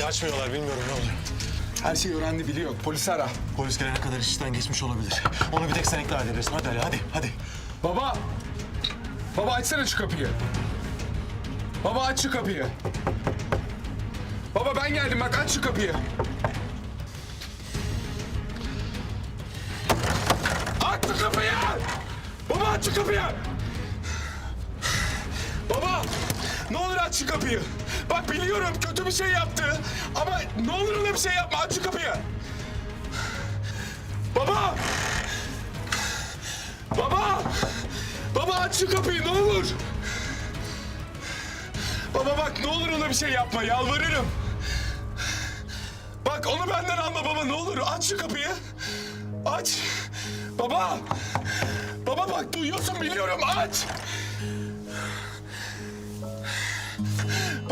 Kapıyı açmıyorlar bilmiyorum ne oluyor. Her şeyi öğrendi biliyor. Polisi ara. Polis gelene kadar iş işten geçmiş olabilir. Onu bir tek sen ikna edebilirsin. Hadi Ali hadi hadi. Baba! Baba açsana şu kapıyı. Baba aç şu kapıyı. Baba ben geldim bak aç şu kapıyı. Aç şu kapıyı! Baba aç şu kapıyı! Baba! Ne olur aç şu kapıyı. Bak biliyorum kötü bir şey yaptı. Ama ne olur ona bir şey yapma. Aç şu kapıyı. Baba! Baba! Baba aç şu kapıyı ne olur. Baba bak ne olur ona bir şey yapma yalvarırım. Bak onu benden alma baba ne olur aç şu kapıyı. Aç. Baba. Baba bak duyuyorsun biliyorum aç.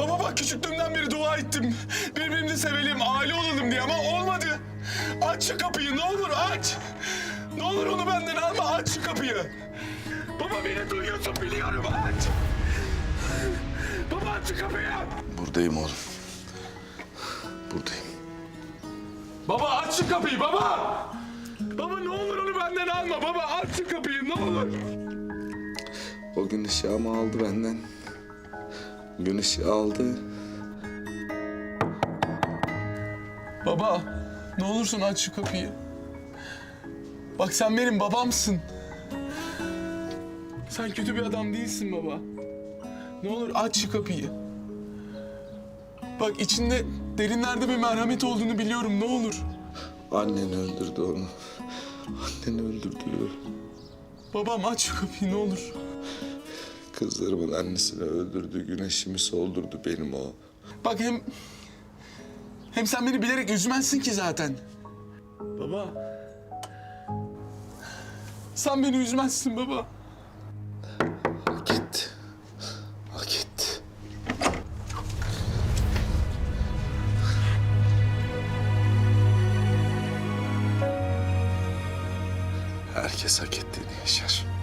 Baba bak küçüklüğümden beri dua ettim. Birbirimizi sevelim, aile olalım diye ama olmadı. Aç şu kapıyı ne olur aç. Ne olur onu benden alma aç şu kapıyı. Baba beni duyuyorsun biliyorum aç. Baba aç şu kapıyı. Buradayım oğlum. Buradayım. Baba aç şu kapıyı baba. Baba ne olur onu benden alma baba aç şu kapıyı ne olur. O gün ışığımı aldı benden. Gün ışığı aldı. Baba ne olursun aç şu kapıyı. Bak sen benim babamsın. Sen kötü bir adam değilsin baba. Ne olur aç şu kapıyı. Bak içinde derinlerde bir merhamet olduğunu biliyorum ne olur. Annen öldürdü onu. Annen öldürdü. Babam aç şu kapıyı ne olur. Kızlarımın annesini öldürdü. Güneşimi soldurdu benim o. Bak hem... Hem sen beni bilerek üzmezsin ki zaten. Baba. Sen beni üzmezsin baba. Hak etti. Hak etti. Herkes hak ettiğini yaşar.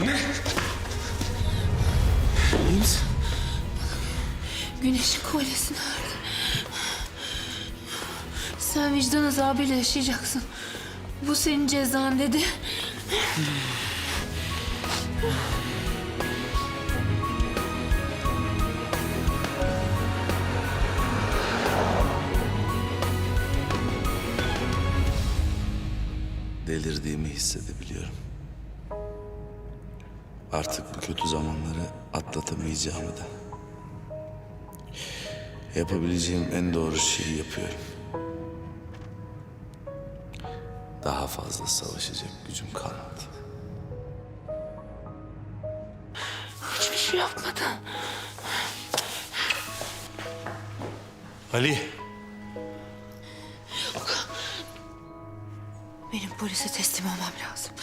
Anne. İyi misin? Güneşin kolyesini verdi. Sen vicdan azabıyla yaşayacaksın. Bu senin cezan dedi. delirdiğimi hissedebiliyorum. Artık bu kötü zamanları atlatamayacağımı da. Yapabileceğim en doğru şeyi yapıyorum. Daha fazla savaşacak gücüm kalmadı. Hiçbir şey yapmadı. Ali. Benim polise teslim olmam lazım.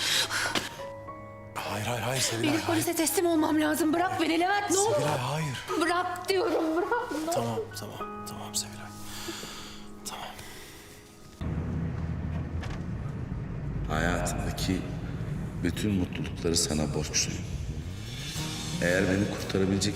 Hayır hayır hayır Sevilay. Benim polise teslim olmam lazım. Bırak beni Levent ne olur. Sevilay hayır. Bırak diyorum bırak. Ne olur. Tamam tamam tamam Sevilay. Tamam. Hayatımdaki bütün mutlulukları sana borçluyum. Eğer beni kurtarabilecek